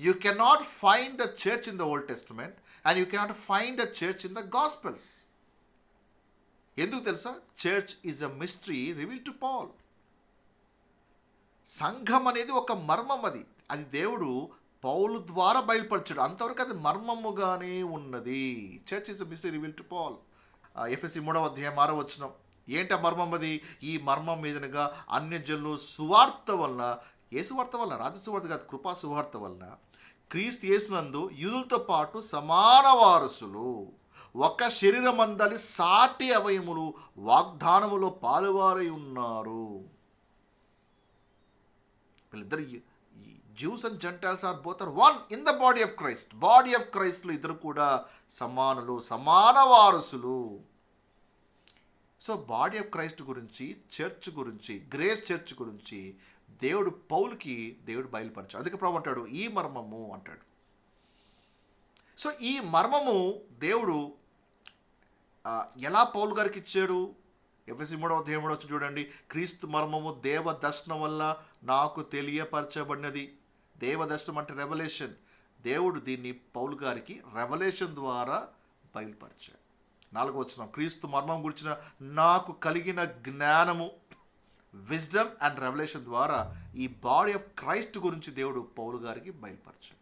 You cannot find the church in the Old Testament and you cannot find the church in the Gospels ఎందుకు తెలుసా? Church is a mystery revealed to Paul సంఘం అనేది ఒక మర్మం అది. అది దేవుడు పౌలు ద్వారా బయలుపరచాడు. అంతవరకు అది మర్మముగానే ఉన్నది. Church is mystery revealed to Paul Ephesians మూడవ అధ్యాయం ఆరో వచ్చిన ఏంటి ఆ మర్మం అది? ఈ మర్మం మీదనగా అన్యజనులు సువార్త వలన ఏ సువార్త వలన రాజసువార్త కాదు కృపా సువార్త వలన క్రీస్తు యేసునందు యూదులతో పాటు సమాన వారసులు. ఒక శరీరమందలి సాటి అవయములు వాగ్దానములో పాలువారై ఉన్నారు. వీళ్ళిద్దరు Jews and Gentiles are both are one in the body of Christ body of క్రైస్ట్లో ఇద్దరు కూడా సమానులు సమాన వారసులు. సో బాడీ ఆఫ్ క్రైస్ట్ గురించి చర్చ్ గురించి గ్రేస్ చర్చ్ గురించి దేవుడు పౌలుకి దేవుడు బయలుపరచాడు. అందుకే ప్రభు అంటాడు ఈ మర్మము అంటాడు. సో ఈ మర్మము దేవుడు ఎలా పౌలు గారికి ఇచ్చాడు? ఎఫ్ఎస్సి మూడవ దేవుడు వచ్చి చూడండి. క్రీస్తు మర్మము దేవ దర్శనం వల్ల నాకు తెలియపరచబడినది. దేవ దర్శనం అంటే రెవల్యూషన్ దేవుడు దీన్ని పౌలు గారికి రెవల్యూషన్ ద్వారా బయలుపరిచాడు. నాలుగో వచ్చిన క్రీస్తు మర్మం గురించిన నాకు కలిగిన జ్ఞానము విజ్డమ్ అండ్ రెవల్యూషన్ ద్వారా ఈ బాడీ ఆఫ్ క్రైస్ట్ గురించి దేవుడు పౌలు గారికి బయలుపరిచాడు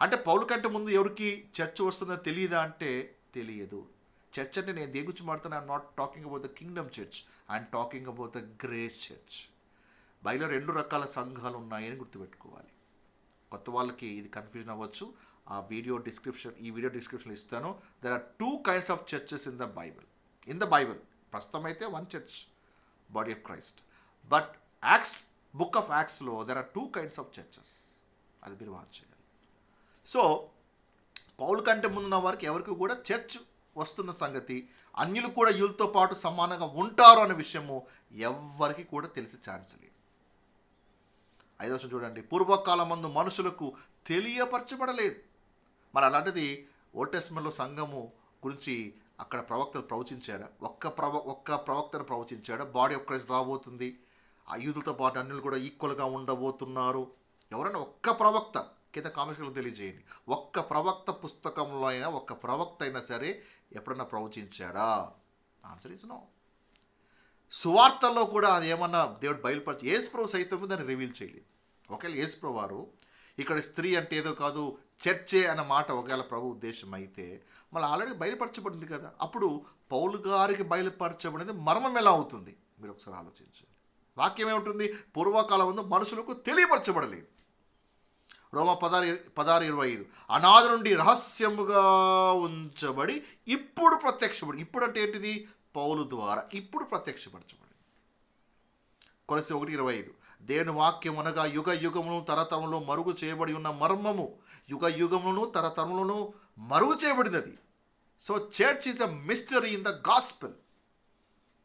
అంటే పౌలు కంటే ముందు ఎవరికి చర్చ్ వస్తుందో తెలియదా అంటే తెలియదు. చర్చ్ అంటే నేను దేని గురించి మాడుతున్నా I'm not talking about the kingdom church I'm talking about the grace church below రెండు రకాల సంఘాలు ఉన్నాయని గుర్తుపెట్టుకోవాలి. కొత్త వాళ్ళకి ఇది కన్ఫ్యూజన్ అవ్వచ్చు. ఆ వీడియో డిస్క్రిప్షన్ ఈ వీడియో డిస్క్రిప్షన్ ఇస్తాను. There are two kinds of churches in the Bible in the Bible ప్రస్తుతం అయితే one church body of Christ but Acts book of యాక్స్లో there are two kinds of churches అది మీరు watch చేయాలి. So పౌలు కంటే ముందున్న వారికి ఎవరికి కూడా చర్చ్ వస్తున్న సంగతి అన్యులు కూడా వీళ్ళతో పాటు సమానంగా ఉంటారు అనే విషయము ఎవ్వరికి కూడా తెలిసే ఛాన్స్ లేదు. ఐదో చూడండి. పూర్వకాలం మందు మనుషులకు తెలియపరచబడలేదు. మరి అలాంటిది ఓల్డ్ సంఘము గురించి అక్కడ ప్రవక్తలు ప్రవచించారా. ఒక్క ప్రవ ఒక్క ప్రవక్తను ప్రవచించాడా. బాడీ ఆఫ్ క్రైస్ట్ రాబోతుంది. ఆ యూదులతో పాటు అన్యులు కూడా ఈక్వల్గా ఉండబోతున్నారు. ఎవరైనా ఒక్క ప్రవక్త కింద కామెంట్స్లో తెలియజేయండి. ఒక్క ప్రవక్త పుస్తకంలో అయినా ఒక్క ప్రవక్త అయినా సరే ఎప్పుడన్నా ప్రవచించాడా? ఆన్సర్ ఇస్ నో సువార్తల్లో కూడా అది ఏమన్నా దేవుడు బయలుపరిచి యేసుప్రభు సైతం దాన్ని రివీల్ చేయలేదు. ఒకవేళ యేసుప్రభు వారు ఇక్కడ స్త్రీ అంటే ఏదో కాదు చర్చే అన్న మాట ఒకవేళ ప్రభు ఉద్దేశం అయితే మళ్ళీ ఆల్రెడీ బయలుపరచబడింది కదా. అప్పుడు పౌలు గారికి బయలుపరచబడింది మర్మం ఎలా అవుతుంది? మీరు ఒకసారి ఆలోచించండి. వాక్యం ఏముంటుంది? పూర్వకాలం ముందు మనుషులకు తెలియపరచబడలేదు. రోమ పదారు పదారు ఇరవై ఐదు. అనాది నుండి రహస్యముగా ఉంచబడి ఇప్పుడు ప్రత్యక్షపడి ఇప్పుడు అంటే ఏంటిది? పౌలు ద్వారా ఇప్పుడు ప్రత్యక్షపరచబడి కొలసి ఒకటి ఇరవై ఐదు. దేని వాక్యం అనగా యుగ యుగమును తరతరములో మరుగు చేయబడి ఉన్న మర్మము. యుగ యుగములను తరతరములను మరుగు చేయబడినది. So church is a mystery in the gospel